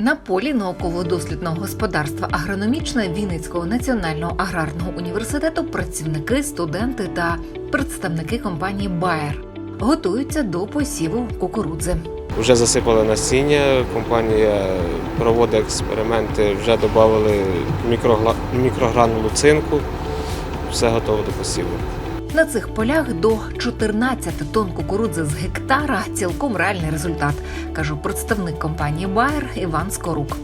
На полі науково-дослідного господарства агрономічне Вінницького національного аграрного університету працівники, студенти та представники компанії Bayer готуються до посіву кукурудзи. Вже засипали насіння, компанія проводить експерименти, вже додали мікрогранулу цинку, все готово до посіву. На цих полях до 14 тонн кукурудзи з гектара цілком реальний результат, каже представник компанії Bayer Іван Скорук.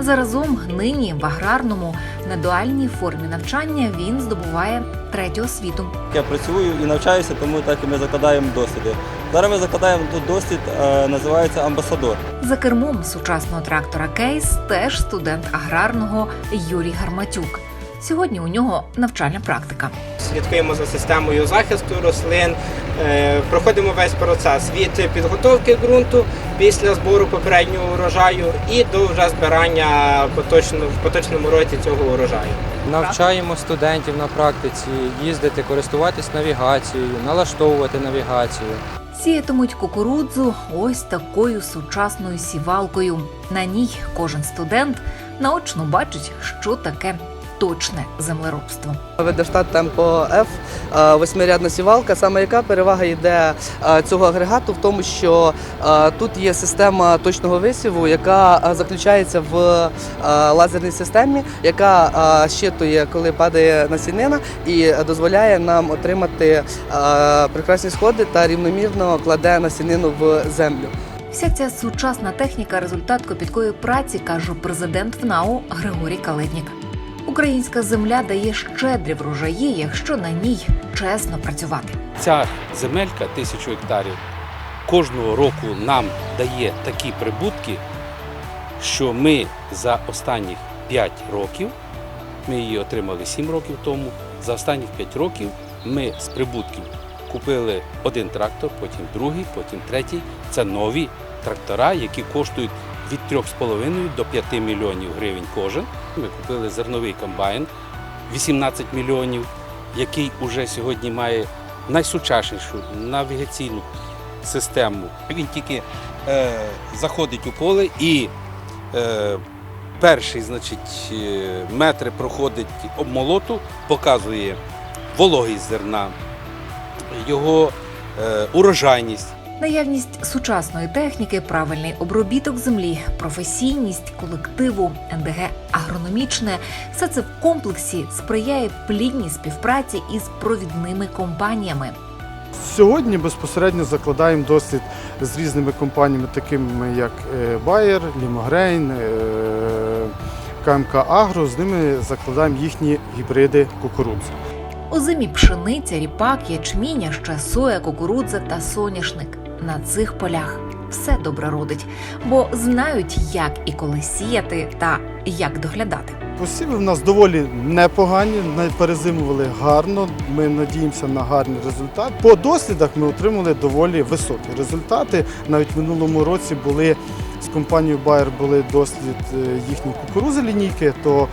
Заразом нині в аграрному на дуальній формі навчання він здобуває третю освіту. Я працюю і навчаюся, тому так і ми закладаємо досвіди. Зараз ми закладаємо тут досвід, е, називається амбасадор. За кермом сучасного трактора Кейс теж студент аграрного Юрій Гарматюк. Сьогодні у нього навчальна практика. слідкуємо за системою захисту рослин, е, проходимо весь процес від підготовки ґрунту після збору попереднього урожаю і до вже збирання поточно, в поточному році цього урожаю. Навчаємо студентів на практиці їздити, користуватись навігацією, налаштовувати навігацію. Сіятимуть кукурудзу ось такою сучасною сівалкою. На ній кожен студент наочно бачить, що таке точне землеробство. Ведештат Темпо F, е, восьмирядна сівалка, саме яка перевага йде е, цього агрегату в тому, що е, тут є система точного висіву, яка заключається в лазерній системі, яка щитує, коли падає насінина, і дозволяє нам отримати прекрасні сходи та рівномірно кладе насінину в землю. Вся ця сучасна техніка результат копіткої праці, каже президент ВНАУ Григорій Калетнік. Українська земля дає щедрі врожаї, якщо на ній чесно працювати. Ця земелька тисячу гектарів кожного року нам дає такі прибутки, що ми за останніх 5 років, ми її отримали 7 років тому, за останніх 5 років ми з прибутків купили один трактор, потім другий, потім третій. Це нові трактора, які коштують від 3,5 до 5 мільйонів гривень кожен. Ми купили зерновий комбайн 18 мільйонів, який уже сьогодні має найсучаснішу навігаційну систему. Він тільки е, заходить у поле і е, перший значить, е, метри проходить обмолоту, показує вологість зерна, його е, урожайність. Наявність сучасної техніки, правильний обробіток землі, професійність колективу, НДГ агрономічне все це в комплексі сприяє плідній співпраці із провідними компаніями. Сьогодні безпосередньо закладаємо досвід з різними компаніями, такими як е, Bayer, Limograin, е, КМК Агро. З ними закладаємо їхні гібриди кукурудзи. У зимі пшениця, ріпак, ячмінь, а ще соя, кукурудза та соняшник. На цих полях все добре родить, бо знають, як і коли сіяти та як доглядати. Посіви в нас доволі непогані, не- перезимували гарно. Ми надіємося на гарний результат. По дослідах ми отримали доволі високі результати. Навіть в минулому році були з компанією Bayer були дослід е, їхньої кукурузи лінійки, то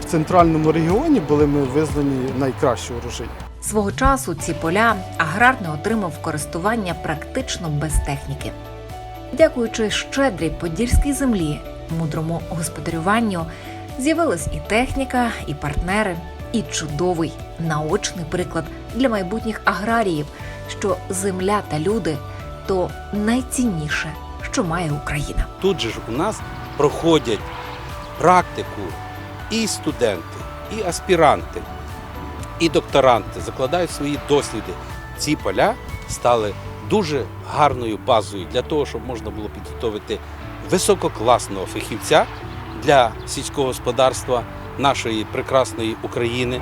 в центральному регіоні були ми визнані найкращі урожаї. Свого часу ці поля аграрний отримав користування практично без техніки. Дякуючи щедрій подільській землі, мудрому господарюванню, з'явилась і техніка, і партнери, і чудовий наочний приклад для майбутніх аграріїв, що земля та люди то найцінніше, що має Україна. Тут же ж у нас проходять практику і студенти, і аспіранти, і докторанти закладають свої досліди. Ці поля стали дуже гарною базою для того, щоб можна було підготовити висококласного фахівця для сільського господарства нашої прекрасної України.